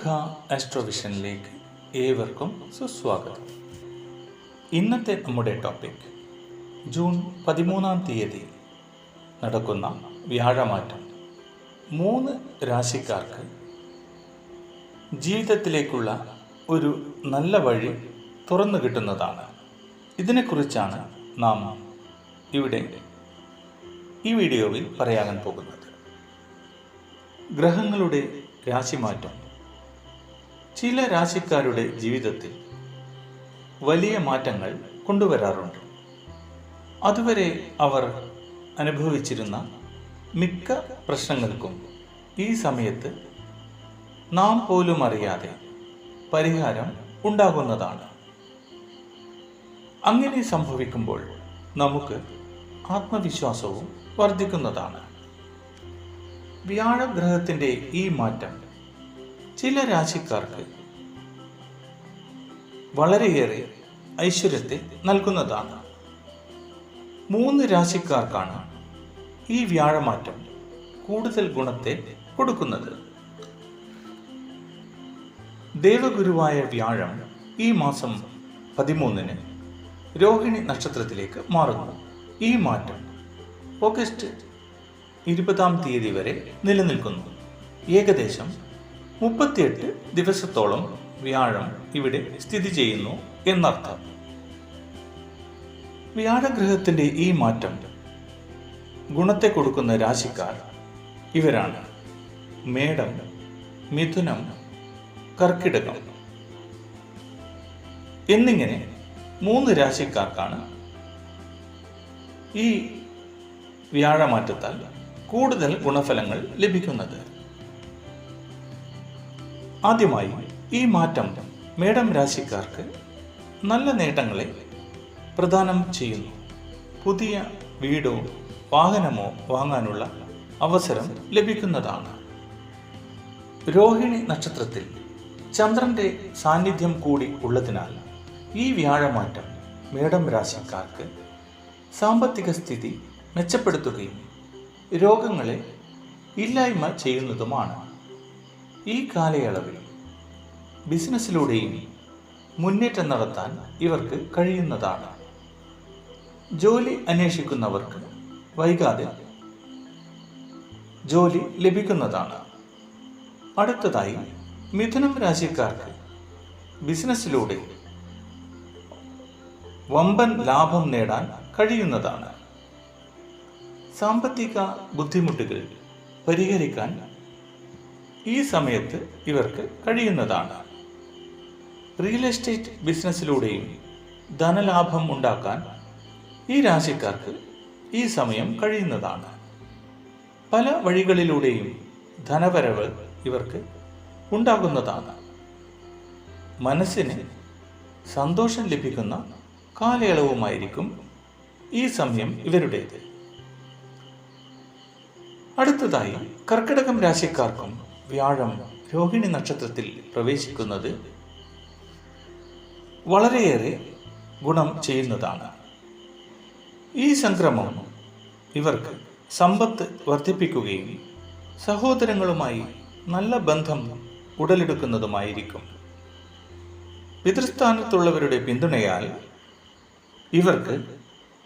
അഭിമുഖ ആസ്ട്രോവിഷനിലേക്ക് ഏവർക്കും സുസ്വാഗതം. ഇന്നത്തെ നമ്മുടെ ടോപ്പിക് ജൂൺ പതിമൂന്നാം തീയതി നടക്കുന്ന വ്യാഴമാറ്റം. മൂന്ന് രാശിക്കാർക്ക് ജീവിതത്തിലേക്കുള്ള ഒരു നല്ല വഴി തുറന്നു കിട്ടുന്നതാണ്. ഇതിനെക്കുറിച്ചാണ് നാം ഇവിടെ ഈ വീഡിയോയിൽ പറയാൻ പോകുന്നത്. ഗ്രഹങ്ങളുടെ രാശിമാറ്റം ചില രാശിക്കാരുടെ ജീവിതത്തിൽ വലിയ മാറ്റങ്ങൾ കൊണ്ടുവരാറുണ്ട്. അതുവരെ അവർ അനുഭവിച്ചിരുന്ന മിക്ക പ്രശ്നങ്ങൾക്കും ഈ സമയത്ത് നാം പോലും അറിയാതെ പരിഹാരം ഉണ്ടാകുന്നതാണ്. അങ്ങനെ സംഭവിക്കുമ്പോൾ നമുക്ക് ആത്മവിശ്വാസവും വർദ്ധിക്കുന്നതാണ്. വ്യാഴഗ്രഹത്തിന്റെ ഈ മാറ്റം ചില രാശിക്കാർക്ക് വളരെയേറെ ഐശ്വര്യത്തെ നൽകുന്നതാണ്. മൂന്ന് രാശിക്കാർക്കാണ് ഈ വ്യാഴമാറ്റം കൂടുതൽ ഗുണത്തെ കൊടുക്കുന്നത്. ദേവഗുരുവായ വ്യാഴം ഈ മാസം പതിമൂന്നിന് രോഹിണി നക്ഷത്രത്തിലേക്ക് മാറുന്നു. ഈ മാറ്റം ഓഗസ്റ്റ് ഇരുപതാം തീയതി വരെ നിലനിൽക്കുന്നു. ഏകദേശം മുപ്പത്തിയെട്ട് ദിവസത്തോളം വ്യാഴം ഇവിടെ സ്ഥിതി ചെയ്യുന്നു എന്നർത്ഥം. വ്യാഴഗ്രഹത്തിന്റെ ഈ മാറ്റം ഗുണത്തെ കൊടുക്കുന്ന രാശിക്കാർ ഇവരാണ്. മേടം മിഥുനം കർക്കിടകം എന്നിങ്ങനെ മൂന്ന് രാശിക്കാർക്കാണ് ഈ വ്യാഴമാറ്റത്താൽ കൂടുതൽ ഗുണഫലങ്ങൾ ലഭിക്കുന്നത്. ആദ്യമായി ഈ മാറ്റം മേടം രാശിക്കാർക്ക് നല്ല നേട്ടങ്ങളെ പ്രദാനം ചെയ്യുന്നു. പുതിയ വീടോ വാഹനമോ വാങ്ങാനുള്ള അവസരം ലഭിക്കുന്നതാണ്. രോഹിണി നക്ഷത്രത്തിൽ ചന്ദ്രന്റെ സാന്നിധ്യം കൂടി ഉള്ളതിനാൽ ഈ വ്യാഴമാറ്റം മേടം രാശിക്കാർക്ക് സാമ്പത്തിക സ്ഥിതി മെച്ചപ്പെടുത്തുകയും രോഗങ്ങളെ ഇല്ലായ്മ ചെയ്യുന്നതുമാണ്. ഈ കാലയളവിൽ ബിസിനസ്സിലൂടെയും മുന്നേറ്റം നടത്താൻ ഇവർക്ക് കഴിയുന്നതാണ്. ജോലി അന്വേഷിക്കുന്നവർക്ക് വൈകാതെ ജോലി ലഭിക്കുന്നതാണ്. അടുത്തതായി മിഥുനം രാശിക്കാർക്ക് ബിസിനസ്സിലൂടെ വമ്പൻ ലാഭം നേടാൻ കഴിയുന്നതാണ്. സാമ്പത്തിക ബുദ്ധിമുട്ടുകൾ പരിഹരിക്കാൻ ഈ സമയത്ത് ഇവർക്ക് കഴിയുന്നതാണ്. റിയൽ എസ്റ്റേറ്റ് ബിസിനസ്സിലൂടെയും ധനലാഭം ഉണ്ടാക്കാൻ ഈ രാശിക്കാർക്ക് ഈ സമയം കഴിയുന്നതാണ്. പല വഴികളിലൂടെയും ധനവരവ് ഇവർക്ക് ഉണ്ടാകുന്നതാണ്. മനസ്സിന് സന്തോഷം ലഭിക്കുന്ന കാലയളവുമായിരിക്കും ഈ സമയം ഇവരുടേത്. അടുത്തതായി കർക്കിടകം രാശിക്കാർക്കും വ്യാഴം രോഹിണി നക്ഷത്രത്തിൽ പ്രവേശിക്കുന്നത് വളരെയേറെ ഗുണം ചെയ്യുന്നതാണ്. ഈ സംക്രമം ഇവർക്ക് സമ്പത്ത് വർദ്ധിപ്പിക്കുകയും സഹോദരങ്ങളുമായി നല്ല ബന്ധം ഉടലെടുക്കുന്നതുമായിരിക്കും. പിതൃസ്ഥാനത്തുള്ളവരുടെ പിന്തുണയാൽ ഇവർക്ക്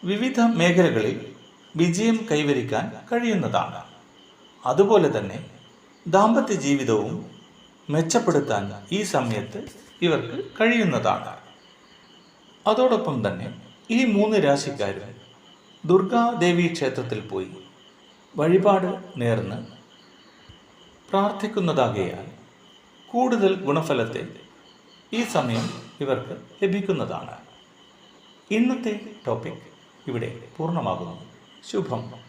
വിവിധ മേഖലകളിൽ വിജയം കൈവരിക്കാൻ കഴിയുന്നതാണ്. അതുപോലെ തന്നെ ദാമ്പത്യ ജീവിതവും മെച്ചപ്പെടുത്താൻ ഈ സമയത്ത് ഇവർക്ക് കഴിയുന്നതാണ്. അതോടൊപ്പം തന്നെ ഈ മൂന്ന് രാശിക്കാരും ദുർഗാദേവി ക്ഷേത്രത്തിൽ പോയി വഴിപാട് നേർന്ന് പ്രാർത്ഥിക്കുന്നതാകയാൽ കൂടുതൽ ഗുണഫലത്തെ ഈ സമയം ഇവർക്ക് ലഭിക്കുന്നതാണ്. ഇന്നത്തെ ടോപ്പിക് ഇവിടെ പൂർണമാകുന്നു. ശുഭം.